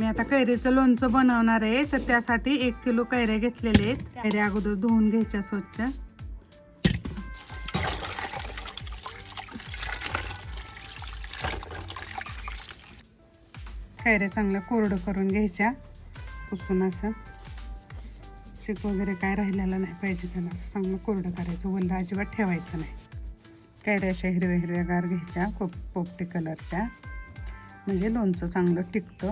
मी आता कैरीचं लोणचं बनवणार आहे तर त्यासाठी एक किलो कैऱ्या घेतलेले आहेत. कैऱ्या अगोदर धुवून घ्यायच्या स्वच्छ. कैऱ्या चांगल्या कोरडं करून घ्यायच्या पुसून असं. चिक वगैरे काय राहिलेला नाही पाहिजे त्याला असं चांगलं कोरडं करायचं वल्ल अजिबात ठेवायचं नाही. कैऱ्या अशा हिरव्या हिरव्यागार घ्यायच्या खूप पोपटी कलरच्या. म्हणजे लोणचं चांगलं टिकतं.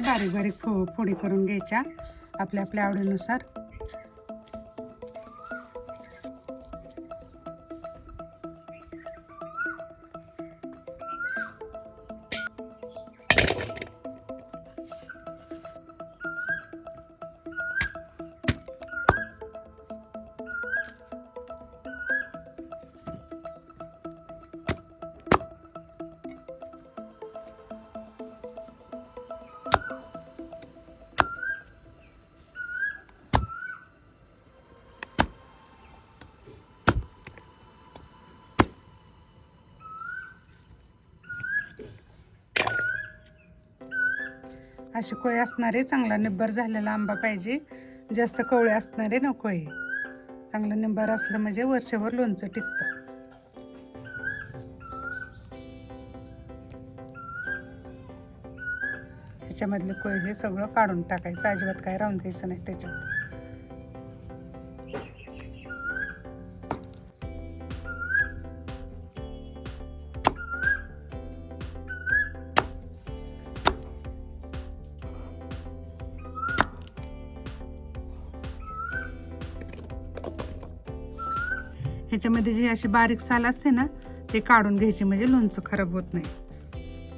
बारीक बारीक फो फोडी करून घ्यायच्या आपल्या आपल्या आवडीनुसार. असे कोळे असणारे चांगला निब्बर झालेला आंबा पाहिजे. जास्त कवळे असणारे नको आहे चांगलं निंबर असलं म्हणजे वर्षभर लोणचं टिकतं. ह्याच्यामधले कोय हे सगळं काढून टाकायचं. अजिबात काय राहून द्यायचं नाही त्याच्यात. ह्याच्यामध्ये जी अशी बारीक साल असते ना ते काढून घ्यायची. म्हणजे लोणचं खराब होत नाही.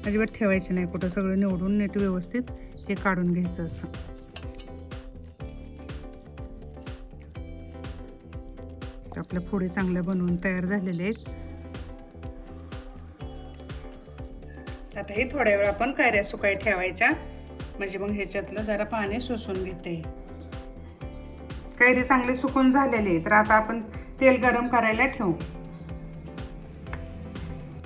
अजिबात ठेवायचे नाही. कुठं सगळं निवडून नीट व्यवस्थित हे काढून घ्यायचं असं. तर आपल्या फोडी चांगल्या बनवून तयार झालेले आहेत. आता हे थोड्या वेळ आपण कैऱ्या सुकाय ठेवायच्या. म्हणजे मग ह्याच्यातलं जरा पाणी शोषून घेते. कैरी चांगली सुकून झालेली आहे तर आता आपण तेल गरम करायला ठेवू.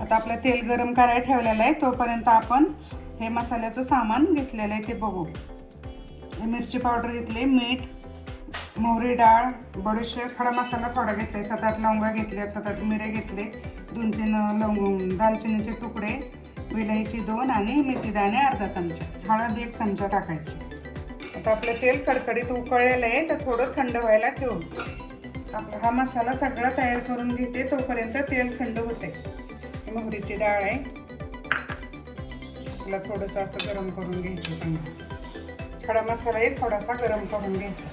आता आपलं तेल गरम करायला ठेवलेलं आहे. तोपर्यंत आपण हे मसाल्याचं सामान घेतलेलं आहे ते बघू. मिरची पावडर घेतली मीठ मोहरी डाळ बडीशेप खडा मसाला थोडा घेतलाय. सात आठ लवंगा घेतल्या सात आठ मिरे घेतले दोन तीन लवंग दालचिनीचे तुकडे विलायची दोन आणि मेथीदाणे अर्धा चमचा. हळद एक चमचा टाकायची. आता आपलं तेल कडकडीत उकळलेलं आहे तर थोडं थंड व्हायला ठेवू आपला हा मसाला सगळा तयार करून घेते तोपर्यंत तेल थंड होते मोहरीची डाळ आहे. त्याला थोडंसं असं गरम करून घ्यायचं चांगलं. खडा मसाला आहे थोडासा गरम करून घ्यायचा.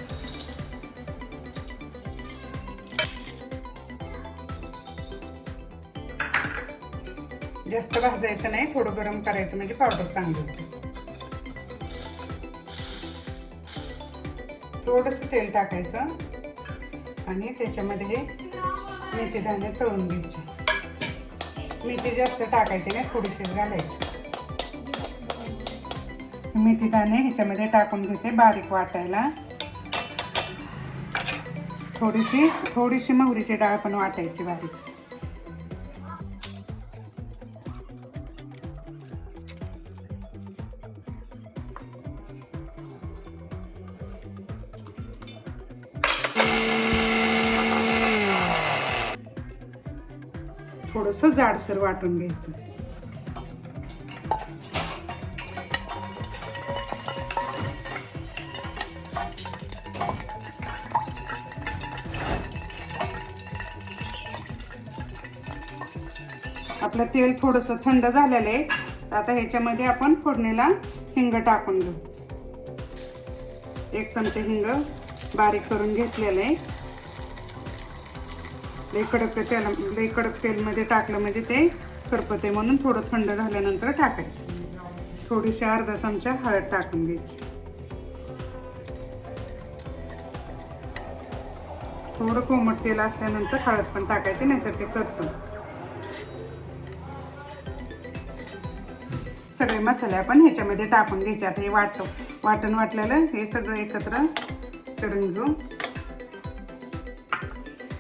जास्त भाजायचं नाही थोडं गरम करायचं म्हणजे पावडर चांगली होते. थोडंसं तेल टाकायचं आणि त्याच्यामध्ये हे मेथी दाणे तळून घ्यायचे. मेथी जास्त टाकायची नाही थोडीशी घालायची. मेथी दाणे ह्याच्यामध्ये टाकून घेते बारीक वाटायला. थोडीशी थोडीशी मोहरीची डाळ पण वाटायची बारीक. थोडंसं जाडसर वाटून घ्यायचं. आपलं तेल थोडंसं थंड झालेलं आहे तर आता ह्याच्यामध्ये आपण फोडणीला हिंग टाकून घेऊ. एक चमचे हिंग बारीक करून घेतलेलं आहे. लई कडक त्याला लई कडक तेलमध्ये टाकलं म्हणजे ते करपते म्हणून थोडं थंड झाल्यानंतर टाकायचं. थोडीशी अर्धा चमचा हळद टाकून घ्यायची. थोडं कोमट तेल असल्यानंतर हळद पण टाकायची नाहीतर ते करतं सगळे मसाले आपण ह्याच्यामध्ये टाकून घ्यायचे. आता हे वाट वाटण वाटलेलं हे सगळं एकत्र करून घेऊ.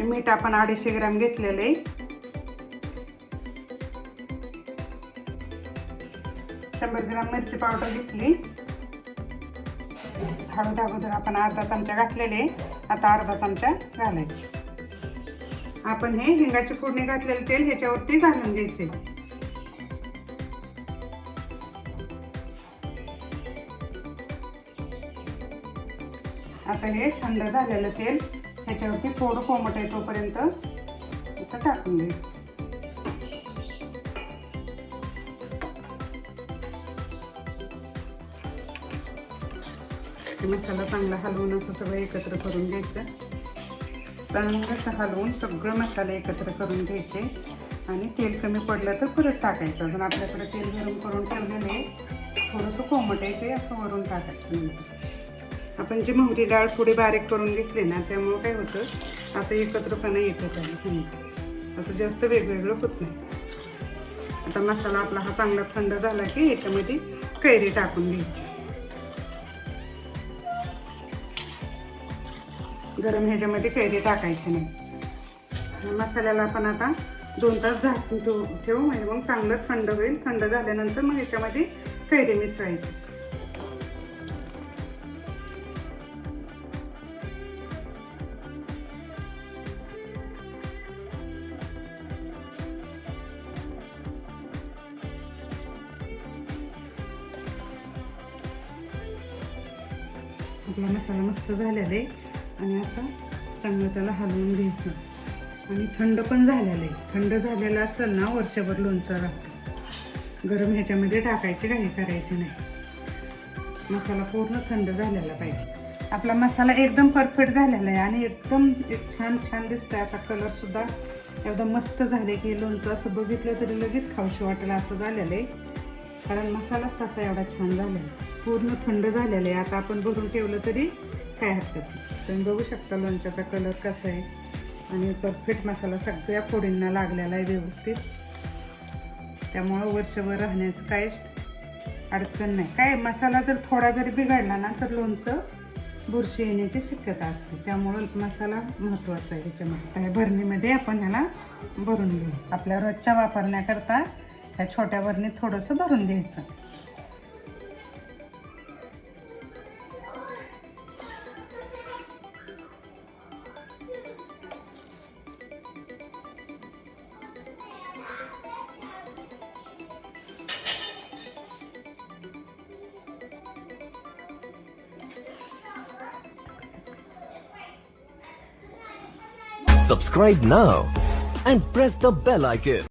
मीठ आपण अडीचशे ग्राम घेतलेलं आहे. शंभर ग्राम मिरची पावडर घेतली. हळद अगोदर आपण अर्धा चमचा घातलेले आता अर्धा चमचा घालायचे. आपण हे हिंगाची फोडणी घातलेलं तेल ह्याच्यावरती घालून घ्यायचे. आता हे थंड झालेलं तेल ह्याच्यावरती थोडं कोमट आहे तोपर्यंत असं टाकून घ्यायचं. मसाला चांगला हलवून असं सगळं एकत्र करून घ्यायचं. चांगलं असं हलवून सगळं मसाले एकत्र करून घ्यायचे. आणि तेल कमी पडलं तर परत टाकायचं. अजून आपल्याकडे तेल गरम करून ठेवलेलं आहे. थोडंसं कोमट आहे ते असं वरून टाकायचं नंतर. आपण जी मोहरी डाळ थोडी बारीक करून घेतली ना त्यामुळं काय होतं असं एकत्रपणा येतो त्याला चांगलं असं जास्त वेगवेगळं होत नाही. आता मसाला आपला हा चांगला थंड झाला की याच्यामध्ये कैरी टाकून घ्यायची. गरम ह्याच्यामध्ये कैरी टाकायची नाही. मसाल्याला आपण आता दोन तास झाकून ठेवू ठेवू म्हणजे मग चांगलं थंड होईल. थंड झाल्यानंतर मग ह्याच्यामध्ये कैरी मिसळायची. म्हणजे आपला मसाला मस्त झालेला आहे. आणि असं चांगलं त्याला हलवून घ्यायचं. आणि थंड पण झालेलं आहे. थंड झालेलं असेल ना वर्षभर लोणचं राहतं. गरम ह्याच्यामध्ये टाकायची काही करायची नाही. मसाला पूर्ण थंड झालेला पाहिजे. आपला मसाला एकदम परफेक्ट झालेला आहे आणि एकदम एक छान छान दिसतोय असा कलरसुद्धा एकदम मस्त झाले की लोणचं असं बघितलं तरी लगेच खाऊशी वाटेल असं झालेलं आहे. कारण मसालाच तसा एवढा छान झालेला आहे. पूर्ण थंड झालेलं आहे. आता आपण भरून ठेवलं तरी काय हरकत नाही. तुम्ही बघू शकता लोणच्याचा कलर कसा आहे. आणि परफेक्ट मसाला सगळ्या फोडींना लागलेला आहे व्यवस्थित. त्यामुळं वर्षभर राहण्याचं काहीच अडचण नाही. काय मसाला जर थोडा जरी बिघडला ना तर लोणचं बुरशी येण्याची शक्यता असते. त्यामुळं मसाला महत्त्वाचा आहे याच्यामध्ये भरणीमध्ये आपण ह्याला भरून घेऊ. आपल्या रोजच्या वापरण्याकरता ह्या छोट्या वरणीत थोडंसं भरून घ्यायचं Subscribe now and press the bell icon.